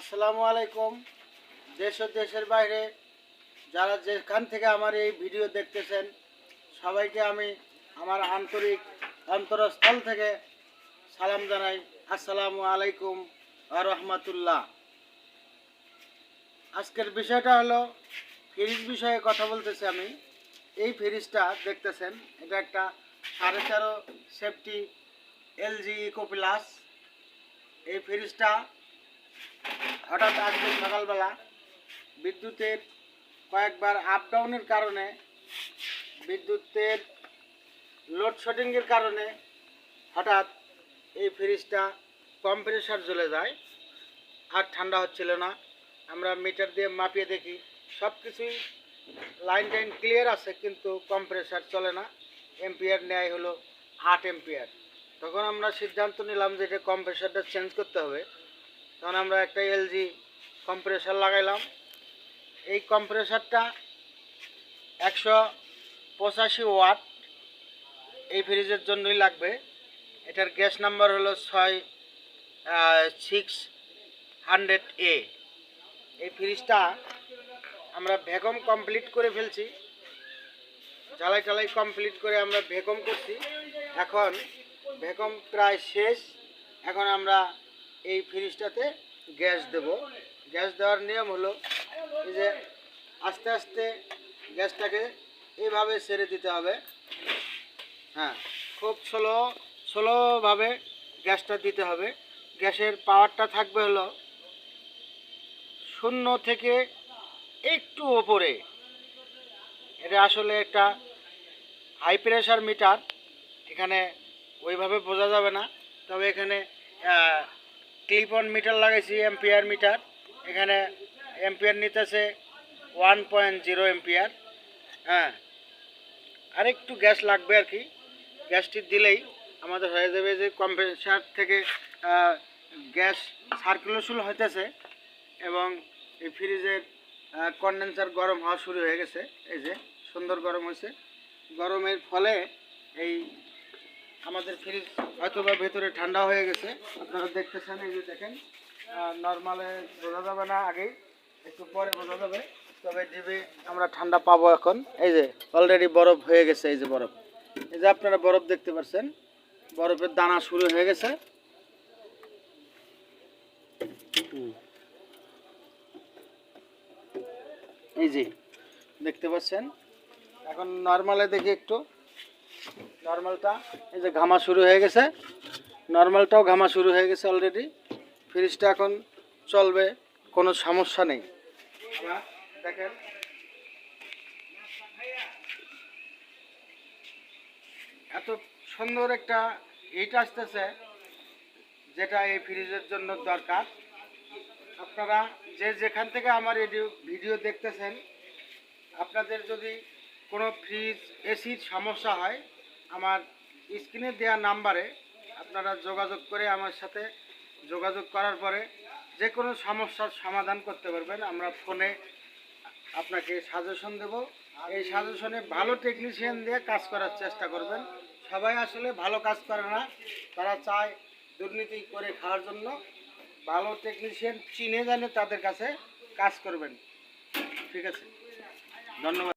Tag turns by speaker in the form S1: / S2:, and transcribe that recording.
S1: আসসালামু আলাইকুম। দেশ ও দেশের বাইরে যারা যেখান থেকে আমার এই ভিডিও দেখতেছেন, সবাইকে আমি আমার আন্তরিক অন্তরস্থল থেকে সালাম জানাই। আসসালামু আলাইকুম রহমতুল্লাহ। আজকের বিষয়টা হলো ফ্রিজ বিষয়ে কথা বলতেছি আমি। এই ফ্রিজটা দেখতেছেন, এটা একটা সাড়ে তেরো সেফটি এলজি ইকো প্লাস। এই ফ্রিজটা হঠাৎ আজকে সকালবেলা বিদ্যুতের কয়েকবার আপ ডাউনের কারণে, বিদ্যুতের লোডশেডিংয়ের কারণে হঠাৎ এই ফ্রিজটা কম্প্রেসার জ্বলে যায়। আর ঠান্ডা হচ্ছিল না। আমরা মিটার দিয়ে মাপিয়ে দেখি সব কিছুই লাইন টাইন ক্লিয়ার আছে, কিন্তু কম্প্রেসার চলে না। এম্পিয়ার নেয় হলো আট এম্পিয়ার তখন আমরা সিদ্ধান্ত নিলাম যে এটা কম্প্রেসারটা চেঞ্জ করতে হবে। তখন আমরা একটা এলজি কম্প্রেসার লাগাইলাম। এই কম্প্রেসারটা একশো পঁচাশি ওয়াট এই ফ্রিজের জন্যই লাগবে। এটার গ্যাস নাম্বার হলো ছয় সিক্স হান্ড্রেড এ এই ফ্রিজটা আমরা ভ্যাকম কমপ্লিট করে ফেলছি। জ্বালাই টালাই কমপ্লিট করে আমরা ভ্যাকম করছি। এখন ভ্যাকম প্রায় শেষ। এখন আমরা এই ফ্রিজটাতে গ্যাস দেব। গ্যাস দেওয়ার নিয়ম হলো যে আস্তে আস্তে গ্যাসটাকে এইভাবে ছেড়ে দিতে হবে। হ্যাঁ খুব স্লো, স্লোভাবে গ্যাসটা দিতে হবে। গ্যাসের পাওয়ারটা থাকবে হলো শূন্য থেকে একটু ওপরে। এটা আসলে একটা হাই প্রেশার মিটার এখানে ওইভাবে বোঝা যাবে না। তবে এখানে ক্লিপ অন মিটার লাগাইছি এম্পিয়ার মিটার এখানে এম্পিয়ার নিতেছে ওয়ান পয়েন্ট জিরো এম্পিয়ার হ্যাঁ। আর একটু গ্যাস লাগবে আর কি। গ্যাসটি দিলেই আমাদের হয়ে যাবে যে কম্প্রেসার থেকে গ্যাস সার্কুলেশন হইতেছে এবং এই ফ্রিজের কন্ডেন্সার গরম হওয়া শুরু হয়ে গেছে। এই যে, সুন্দর গরম হয়েছে গরমের ফলে এই আমাদের ফ্রিজ হয়তো বা ভেতরে ঠান্ডা হয়ে গেছে। আপনারা দেখতেছেন, এই যে দেখেন নর্মালে বোঝা যাবে না আগেই, একটু পরে বোঝা যাবে, তবে ডিবি আমরা ঠান্ডা পাবো এখন। এই যে অলরেডি বরফ হয়ে গেছে, এই যে বরফ। এই যে আপনারা বরফ দেখতে পাচ্ছেন, বরফের দানা শুরু হয়ে গেছে। এই যে, দেখতে পাচ্ছেন, এখন নর্মালে দেখি একটু। নর্মালটা এই যে ঘামা শুরু হয়ে গেছে। নর্মালটাও ঘামা শুরু হয়ে গেছে অলরেডি ফ্রিজটা এখন চলবে, কোনো সমস্যা নেই। দেখেন। এত সুন্দর একটা হিট আসতেছে, যেটা এই ফ্রিজের জন্য দরকার। আপনারা যে যেখান থেকে আমার এই ভিডিও দেখতেছেন, আপনাদের যদি কোনো ফ্রিজ এসির সমস্যা হয়, আমার স্ক্রিনে দেওয়া নাম্বারে আপনারা যোগাযোগ করে আমার সাথে যোগাযোগ করার পরে যে কোনো সমস্যার সমাধান করতে পারবেন। আমরা ফোনে আপনাকে সাজেশন দেব। এই সাজেশনে ভালো টেকনিশিয়ান দিয়ে কাজ করার চেষ্টা করবেন। সবাই আসলে ভালো কাজ করে না। তারা চায় দুর্নীতি করে খাওয়ার জন্য। ভালো টেকনিশিয়ান চিনে জানে তাদের কাছে কাজ করবেন। ঠিক আছে? ধন্যবাদ।